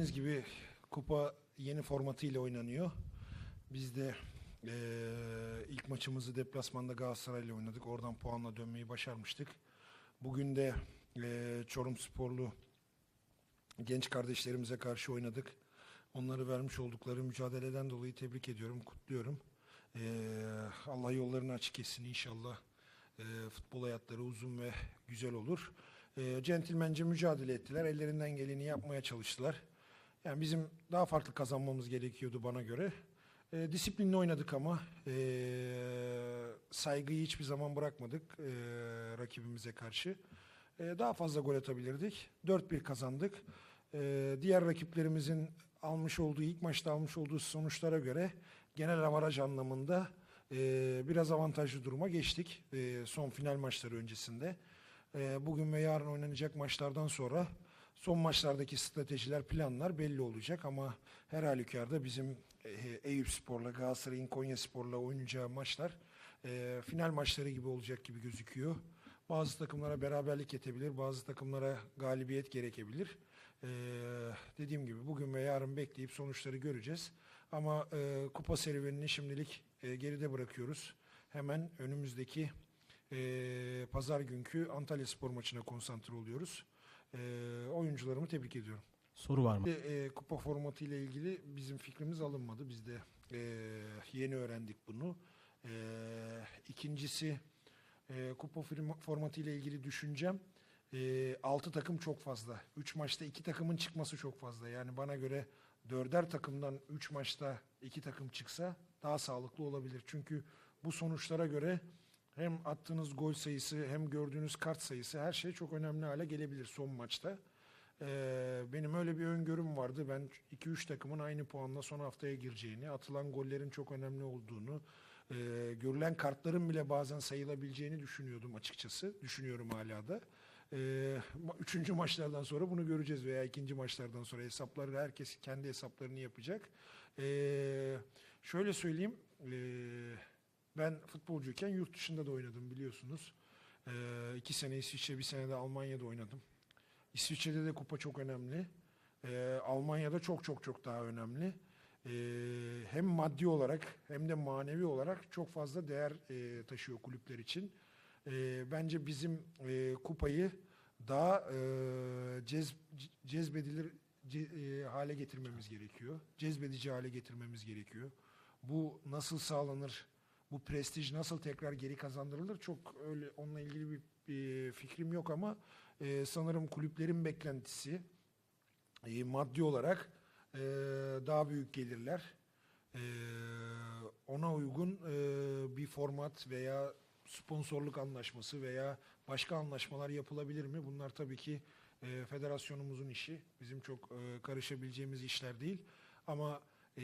Bildiğiniz gibi kupa yeni formatıyla oynanıyor. Biz de eee, ilk maçımızı deplasmanda Galatasaray'la oynadık. Oradan puanla dönmeyi başarmıştık. Bugün de eee Çorum Sporlu genç kardeşlerimize karşı oynadık. Onları vermiş oldukları mücadeleden dolayı tebrik ediyorum, kutluyorum. Eee, Allah yollarını açık etsin inşallah. Eee, futbol hayatları uzun ve güzel olur. Eee centilmence mücadele ettiler. Ellerinden geleni yapmaya çalıştılar. Yani bizim daha farklı kazanmamız gerekiyordu bana göre. Eee disiplinli oynadık ama eee, saygıyı hiçbir zaman bırakmadık eee, rakibimize karşı. Eee, daha fazla gol atabilirdik. 4-1 kazandık. Eee, diğer rakiplerimizin almış olduğu, ilk maçta almış olduğu sonuçlara göre genel avaraj anlamında eee, biraz avantajlı duruma geçtik eee, son final maçları öncesinde. Eee, bugün ve yarın oynanacak maçlardan sonra son maçlardaki stratejiler, planlar belli olacak ama her halükarda bizim eee, Eyüp Spor'la, Galatasaray'ın Konya Spor'la oynayacağı maçlar eee, final maçları gibi olacak gibi gözüküyor. Bazı takımlara beraberlik yetebilir, bazı takımlara galibiyet gerekebilir. Eee, dediğim gibi bugün ve yarın bekleyip sonuçları göreceğiz. Ama eee, kupa serüvenini şimdilik eee, geride bırakıyoruz. Hemen önümüzdeki eee, pazar günkü Antalya Spor maçına konsantre oluyoruz. Eee, oyuncularımı tebrik ediyorum. Soru var mı? E, kupa formatı ile ilgili bizim fikrimiz alınmadı. Biz de e, yeni öğrendik bunu. E, ikincisi e, kupa formatı ile ilgili düşüncem e, 6 takım çok fazla. 3 maçta 2 takımın çıkması çok fazla. Yani bana göre dörder takımdan 3 maçta 2 takım çıksa daha sağlıklı olabilir. Çünkü bu sonuçlara göre hem attığınız gol sayısı hem gördüğünüz kart sayısı her şey çok önemli hale gelebilir son maçta. Ee, benim öyle bir öngörüm vardı. Ben 2-3 takımın aynı puanla son haftaya gireceğini, atılan gollerin çok önemli olduğunu, e, görülen kartların bile bazen sayılabileceğini düşünüyordum açıkçası. Düşünüyorum hala da. Ee, üçüncü maçlardan sonra bunu göreceğiz veya ikinci maçlardan sonra hesapları herkes kendi hesaplarını yapacak. Ee, şöyle söyleyeyim, ee, ben futbolcuyken yurt dışında da oynadım biliyorsunuz. Ee, iki sene İsviçre, bir sene de Almanya'da oynadım. İsviçre'de de kupa çok önemli. Ee, Almanya'da çok çok çok daha önemli. Ee, hem maddi olarak hem de manevi olarak çok fazla değer e, taşıyor kulüpler için. Ee, bence bizim e, kupayı daha e, cez, cezbedilir ce- e, hale getirmemiz gerekiyor. Cezbedici hale getirmemiz gerekiyor. Bu nasıl sağlanır? Bu prestij nasıl tekrar geri kazandırılır? Çok öyle onunla ilgili bir, bir fikrim yok ama e, sanırım kulüplerin beklentisi e, maddi olarak e, daha büyük gelirler. E, ona uygun e, bir format veya sponsorluk anlaşması veya başka anlaşmalar yapılabilir mi? Bunlar tabii ki e, federasyonumuzun işi. Bizim çok e, karışabileceğimiz işler değil. Ama e,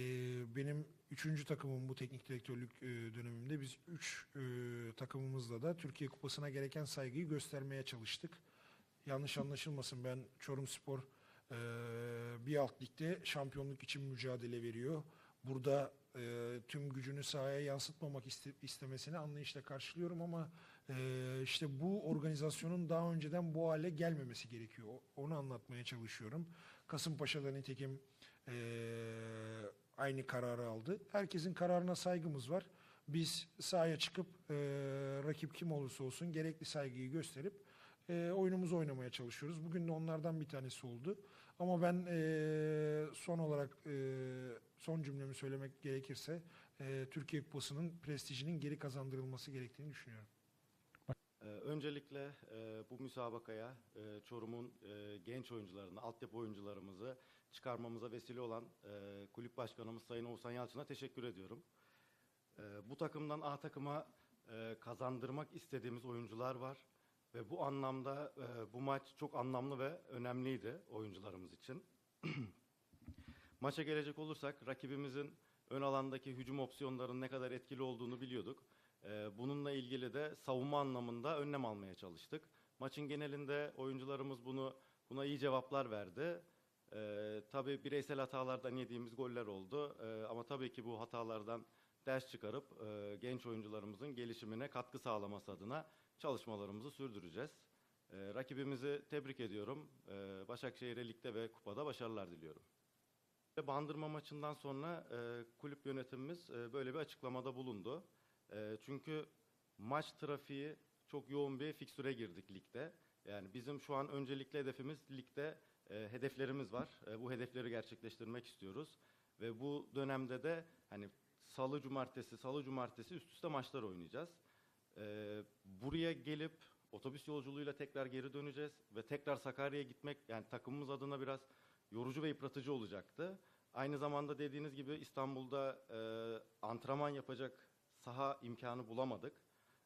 benim üçüncü takımım bu teknik direktörlük e, dönemimde biz üç e, takımımızla da Türkiye Kupası'na gereken saygıyı göstermeye çalıştık. Yanlış anlaşılmasın ben Çorum Spor e, bir alt ligde şampiyonluk için mücadele veriyor. Burada tüm gücünü sahaya yansıtmamak iste- istemesini anlayışla karşılıyorum ama işte bu organizasyonun daha önceden bu hale gelmemesi gerekiyor. Onu anlatmaya çalışıyorum. Kasımpaşa'da nitekim e, aynı kararı aldı. Herkesin kararına saygımız var. Biz sahaya çıkıp e, rakip kim olursa olsun gerekli saygıyı gösterip e, oyunumuzu oynamaya çalışıyoruz. Bugün de onlardan bir tanesi oldu. Ama ben e, son olarak e, son cümlemi söylemek gerekirse e, Türkiye Kupası'nın prestijinin geri kazandırılması gerektiğini düşünüyorum. Ee, Öncelikle e, bu müsabakaya e, Çorum'un e, genç oyuncularını, altyapı oyuncularımızı çıkarmamıza vesile olan kulüp başkanımız Sayın Oğuzhan Yalçın'a teşekkür ediyorum. Bu takımdan A takıma kazandırmak istediğimiz oyuncular var ve bu anlamda bu maç çok anlamlı ve önemliydi oyuncularımız için. Maça gelecek olursak rakibimizin ön alandaki hücum opsiyonlarının ne kadar etkili olduğunu biliyorduk. Ee, Bununla ilgili de savunma anlamında önlem almaya çalıştık. Maçın genelinde oyuncularımız bunu buna iyi cevaplar verdi. Ee, tabii bireysel hatalardan yediğimiz goller oldu. Ee, ama tabii ki bu hatalardan ders çıkarıp e, genç oyuncularımızın gelişimine katkı sağlaması adına çalışmalarımızı sürdüreceğiz. Rakibimizi tebrik ediyorum. Ee, Başakşehir'e ligde ve kupada başarılar diliyorum. Ve Bandırma maçından sonra e, kulüp yönetimimiz e, böyle bir açıklamada bulundu. E, çünkü maç trafiği çok yoğun bir fikstüre girdik ligde. Yani bizim şu an öncelikli hedefimiz ligde e, hedeflerimiz var. E, bu hedefleri gerçekleştirmek istiyoruz. Ve bu dönemde de hani salı cumartesi, salı cumartesi üst üste maçlar oynayacağız. E, buraya gelip otobüs yolculuğuyla tekrar geri döneceğiz ve tekrar Sakarya'ya gitmek yani takımımız adına biraz yorucu ve yıpratıcı olacaktı. Aynı zamanda dediğiniz gibi İstanbul'da e, antrenman yapacak saha imkanı bulamadık.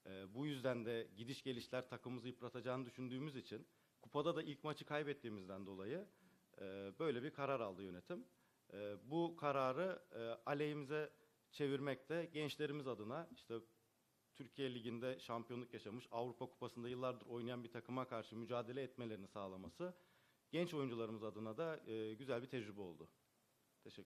E, bu yüzden de gidiş gelişler takımımızı yıpratacağını düşündüğümüz için kupada da ilk maçı kaybettiğimizden dolayı e, böyle bir karar aldı yönetim. E, bu kararı e, aleyhimize çevirmekte gençlerimiz adına işte Türkiye Ligi'nde şampiyonluk yaşamış, Avrupa Kupası'nda yıllardır oynayan bir takıma karşı mücadele etmelerini sağlaması genç oyuncularımız adına da e, güzel bir tecrübe oldu. Teşekkür